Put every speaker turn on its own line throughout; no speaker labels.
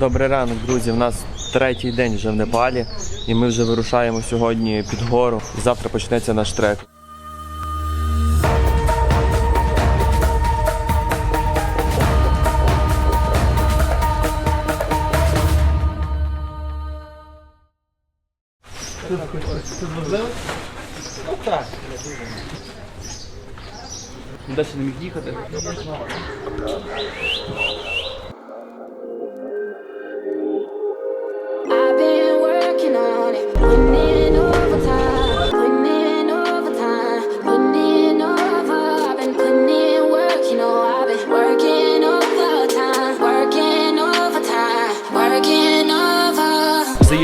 Добрий ранок, друзі. У нас третій день вже в Непалі, і ми вже вирушаємо сьогодні під гору. Завтра почнеться наш трек. Далі не міг їхати.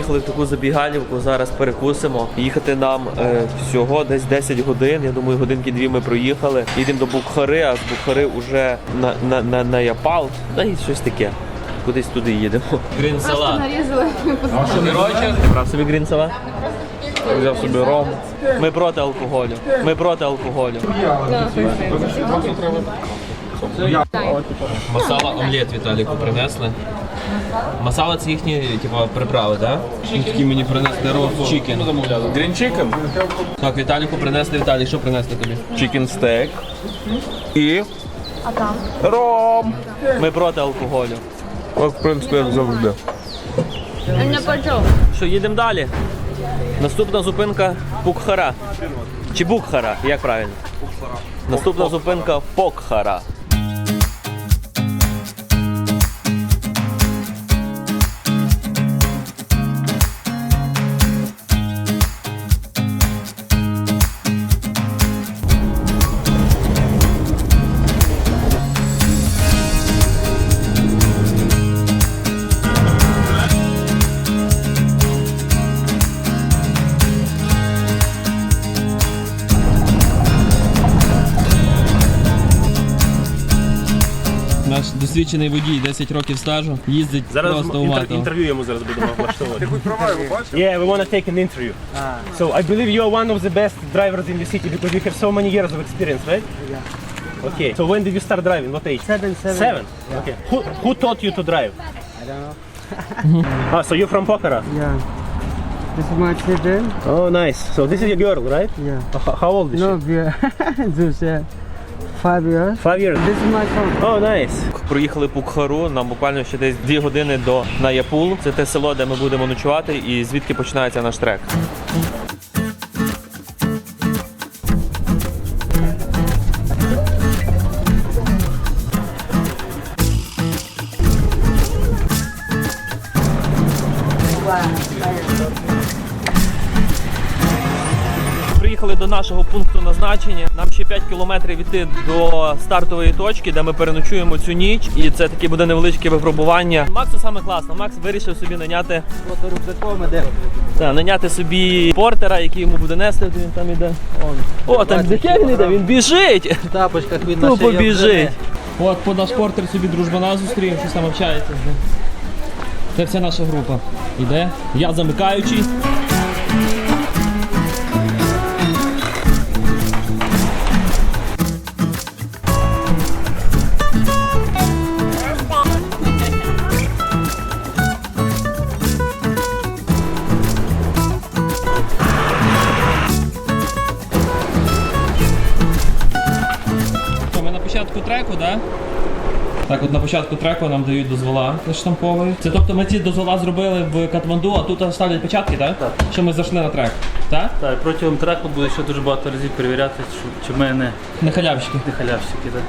Over.
В таку забігалівку, зараз перекусимо. Їхати нам е, всього десь 10 годин. Я думаю, годинки дві ми проїхали. Їдемо до Бухари, а з Бухари вже на, на, на, на Япал. Та й щось таке. Кудись туди їдемо. Грін салат.
нарізали.
Огірочок. Брав собі грін салат. Взяв собі ром. Ми проти алкоголю. Ми проти алкоголю. Масала омлет Віталіку принесли. Масала це їхні типу, приправи, так? Такі мені принесли роу чікен.
Green chicken,
Так, Віталіку принесли Віталій, що принесли тобі?
chicken steak і ром.
Ми проти алкоголю.
От, в принципі, як завжди.
Не почув.
Що, їдемо далі? Наступна зупинка Пукхара. Чи Букхара, як правильно? Наступна зупинка Покхара. Досвідчений водій, 10 років стажу, їздить просто уматом.
Інтерв'ю йому зараз будемо влаштовувати. Yeah, we want to take an interview. So I believe you are one of the best drivers in the city because you have so many years of experience, right? Yeah. Okay. So when did you start driving? What age?
Seven, seven.
Seven. Okay. Who who taught you to drive?
I don't know.
Ah, so you're from Pokhara.
Yeah. This is my children.
Oh, nice. So this is your girl, right?
Yeah.
H- how old is
No,
she?
we are just uh, five years.
Five years.
This is my phone.
Oh, nice.
Проїхали Пукхару, нам буквально ще десь дві години до Наяпул. Це те село, де ми будемо ночувати, і звідки починається наш трек. Приїхали до нашого пункту назначення. Нам ще 5 кілометрів йти до стартової точки, де ми переночуємо цю ніч. І це таке буде невеличке випробування. Максу саме класно. Макс вирішив собі наняти та, наняти собі портера, який йому буде нести. Він там іде. О, там де він іде, він біжить.
В тапочках він
Тупо біжить. От по наш портер собі дружбана зустрів, щось там общається. Це вся наша група. Іде. Я замикаючий. Початку треку, да? Так, от на початку треку нам дають дозвола штампові. Це тобто ми ці дозвола зробили в Катманду, а тут ставлять початки, так? Так. Що ми зайшли на трек. Так?
Так, протягом треку буде ще дуже багато разів перевіряти, чи, чи ми не,
Не халявщики.
не халявщики. Так.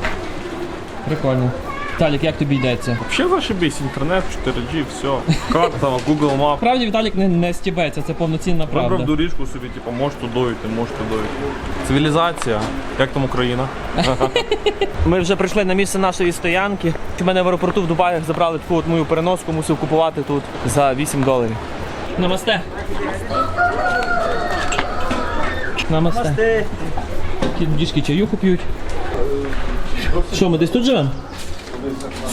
Прикольно. Талік, як тобі йдеться?
Вообще зашибись, інтернет, 4G, все. Карта, Google Map.
Справді Віталік не, не стібеться, це повноцінна
Вибрав доріжку собі, типу, можеш туди йти, можеш туди. Цивілізація. Як там Україна?
Ми вже прийшли на місце нашої стоянки. У мене в аеропорту в Дубаях забрали таку от мою переноску, мусив купувати тут за 8 доларів. Намасте. Намасте. Діжки чаюху п'ють. Що, ми десь тут живемо?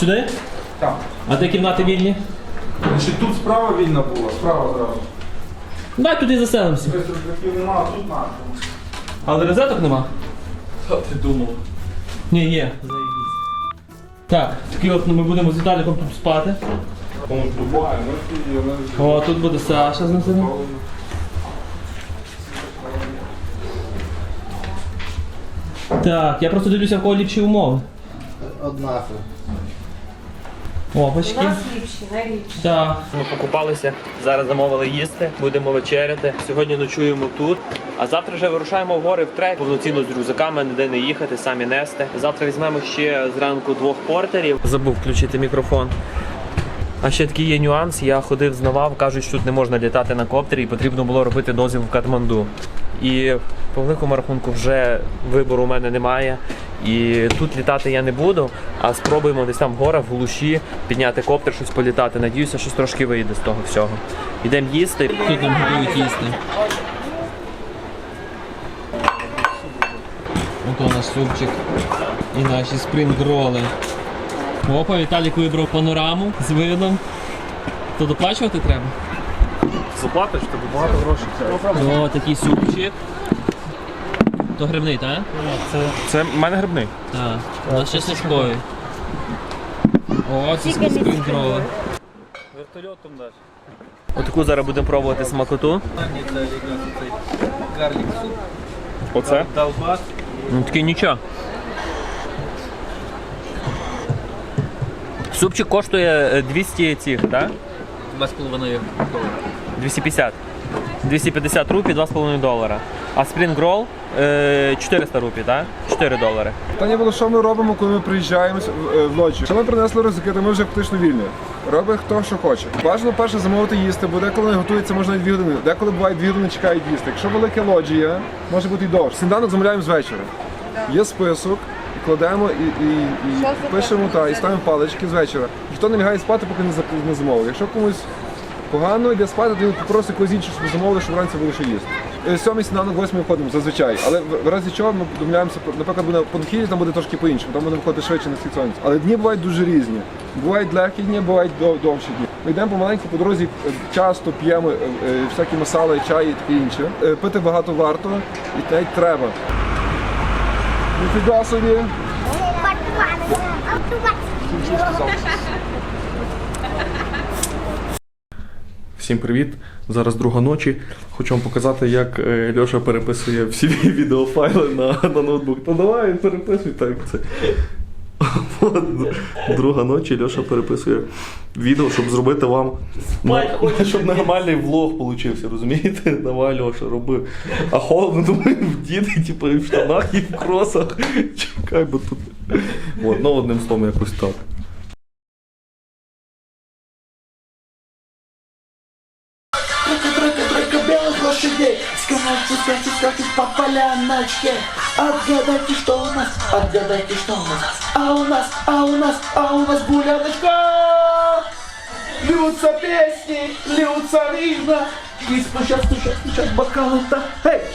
Сюди? Так. А де кімнати вільні?
Ще тут справа вільна була, справа зразу.
Давай туди заселимося.
Рюкзаків нема, а тут наша.
Але розеток нема?
Що ти думав?
Ні, є. Так, такі от ми будемо з Віталіком тут спати. О, тут буде Саша з нами. Так, я просто дивлюся, в кого ліпші умови.
Однаково.
Опачки. Так. Ми покупалися, зараз замовили їсти, будемо вечеряти. Сьогодні ночуємо тут. А завтра вже вирушаємо в гори в трек, повноцінно з рюкзаками, ніде не їхати, самі нести. Завтра візьмемо ще зранку двох портерів. Забув включити мікрофон. А ще такий є нюанс. Я ходив, знавав, кажуть, що тут не можна літати на коптері, і потрібно було робити дозвіл в Катманду. І по великому рахунку вже вибору у мене немає. І тут літати я не буду, а спробуємо десь там в горах, в глуші, підняти коптер, щось політати. Надіюся, щось трошки вийде з того всього. Йдемо їсти. Тут нам готують їсти. Ото у нас супчик і наші спрінг-роли. Опа, Віталік вибрав панораму з видом. То доплачувати треба?
Заплатиш, тобі багато грошей.
О, такий супчик. То грибний, так?
Це в мене грибний.
Так. У нас ще сашковий. О, це спрінг-роли.
Вертольотом даш.
Отаку зараз будемо пробувати смакоту.
Оце?
Ну такий нічого. Супчик коштує е, 200 цих, так?
2,5 долара.
250. 250 рупій, 2,5 долара. А Spring Roll е, 400 рупій, так? 4 долари.
Питання було, що ми робимо, коли ми приїжджаємо в, е, лоджію. Що ми принесли ризики, то ми вже фактично вільні. Робить хто що хоче. Бажано перше замовити їсти, бо деколи не готується можна і дві години. Деколи буває дві години чекають їсти. Якщо велика лоджія, може бути і довше. Сніданок замовляємо з вечора. Є список, кладемо і, і, і пишемо та і ставимо палички з вечора. Ніхто не лягає спати, поки не замовив. Якщо комусь погано йде спати, то він попросить когось іншого, щоб замовили, щоб вранці було що їсти. Е, Сьомий сніданок, восьмий виходимо зазвичай. Але в разі чого ми домовляємося, наприклад, буде по там буде трошки по-іншому, там буде виходити швидше на схід сонця. Але дні бувають дуже різні. Бувають легкі дні, бувають дов- довші дні. Ми йдемо помаленьку по дорозі, е, часто п'ємо е, всякі масали, чаї і таке інше. Пити багато варто і навіть треба. Ніфіга собі.
Всім привіт! Зараз друга ночі. Хочу вам показати, як е, Льоша переписує всі відеофайли на, на ноутбук. Та давай, переписуй так. Це. От, друга ночі Льоша переписує відео, щоб зробити вам на- щоб нормальний влог получився, розумієте? Давай, Льоша, роби. А холодно, думаю, в діти, типу, і в штанах, і в кросах. Чекай, бо тут. От, ну одним словом, якось так.
Лошадей Скачут, скачут, по поляночке. Отгадайте, что у нас, отгадайте, что у нас. А у нас, а у нас, а у нас гуляночка. Льются песни, льются вина И стучат, стучат, стучат бокалы-то. Эй,